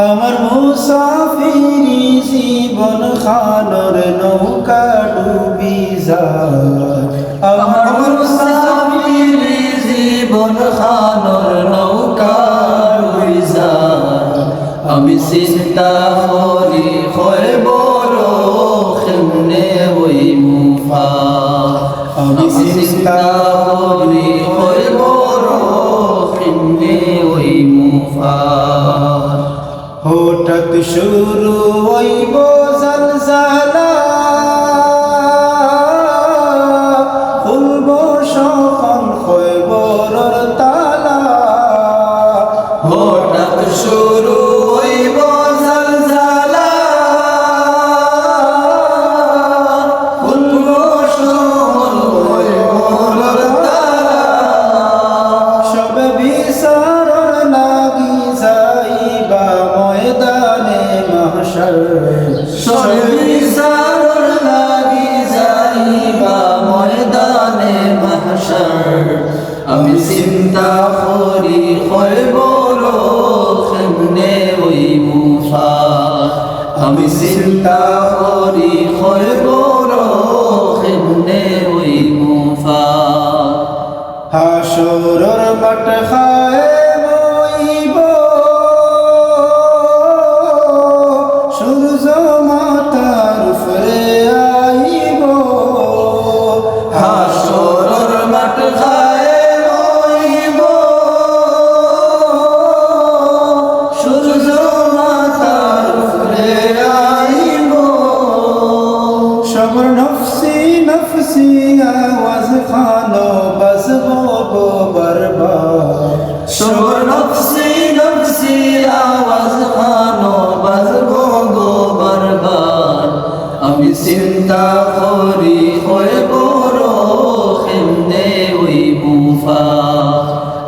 আমার মুসাফিরি জীবন খানর নৌকা ডুবি যায়। আমার মুসাফিরি জীবন খানর নৌকা হইজা আমি চিন্তা হয় হঠাৎ শুরু হইব জলজালা খুলব তালা। হঠাৎ শুরু ময়দানে মাহশর আমি চিন্তা করি বড় কেমনে ওই মুফা। আমি চিন্তা করি বড় কেমনে ওই মুফা। হাসরর মাঠ খায় সবর নফসি নফসি আওয়াজ খানো বাজব গো বরবার সবর নফসি নফসি আওয়াজ খানো বাজবো গো বারবার আমি চিন্তা করি হয় বড় কেমনে ওই মুফা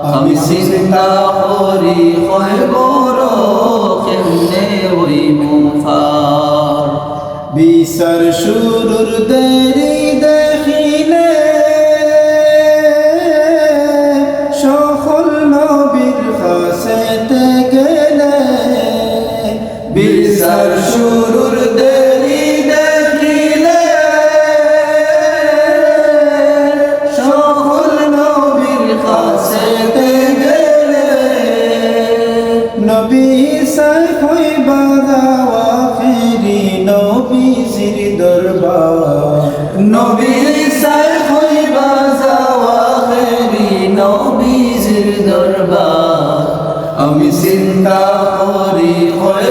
আমি চিন্তা করি হয় বড় কেমনে ওই মুফা বিচার শুরুর দেরি দেখিলে সফল নবীর হাসেতে গেলে বিচার শুরুর হই বাদাওয়া ফিরি নবীজির দরবার। নবী সাই হইবা যাওয়া হেরি নবীজির দরবার। আমি চিন্তা করি হয়